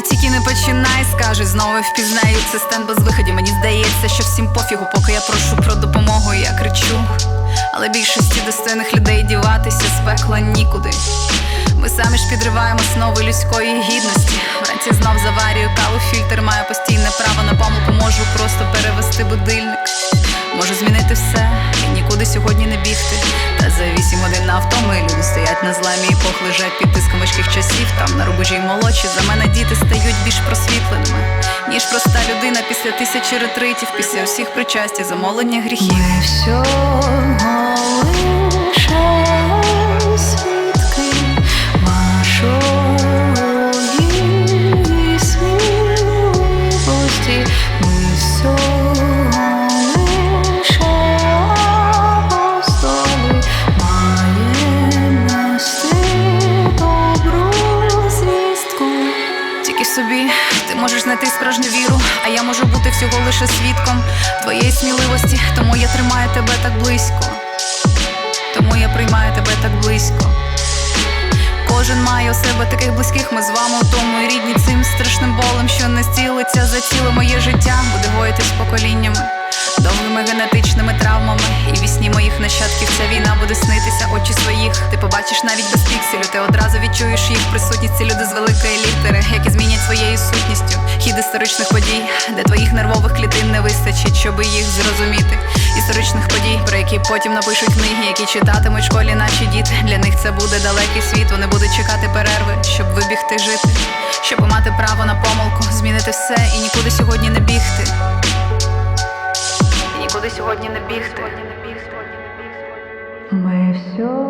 тільки не починай, скажуть, знову впізнаю це стенд без виходів. Мені здається, що всім пофігу, поки я прошу про допомогу, я кричу. Але більшості достойних людей діватися з пекла нікуди. Ми самі ж підриваємо основи людської гідності. Вранці знов заварюю каву, фільтр маю постійне право на помилку. Можу просто перевести будильник. Нікуди сьогодні не бігти. Та за вісім годин на авто ми люди стоять на зламі і похлежать під тиском важких часів. Там на рубежі й молодші. За мене діти стають більш просвітленими, ніж проста людина після тисячі ретритів, після усіх причастів, замолення гріхів. Ми всього знайти справжню віру, а я можу бути всього лише свідком твоєї сміливості, тому я тримаю тебе так близько, тому я приймаю тебе так близько. Кожен має у себе таких близьких, ми з вами у тому рідні цим страшним болем, що не зцілиться за ціле моє життя, буде гоїтись поколіннями, довгими генетичними травмами. І в сні моїх нащадків ця війна буде снитися, очі своїх. Ти побачиш навіть без пікселю, ти одразу відчуєш їх присутність. Це люди з великої літери, які змінять своєю сутністю хід історичних подій, де твоїх нервових клітин не вистачить, щоби їх зрозуміти. Історичних подій, про які потім напишуть книги, які читатимуть в школі наші діти. Для них це буде далекий світ. Вони будуть чекати перерви, щоб вибігти жити, щоб мати право на помилку, змінити все і нікуди сьогодні не бігти. І нікуди сьогодні не бігти. Ми все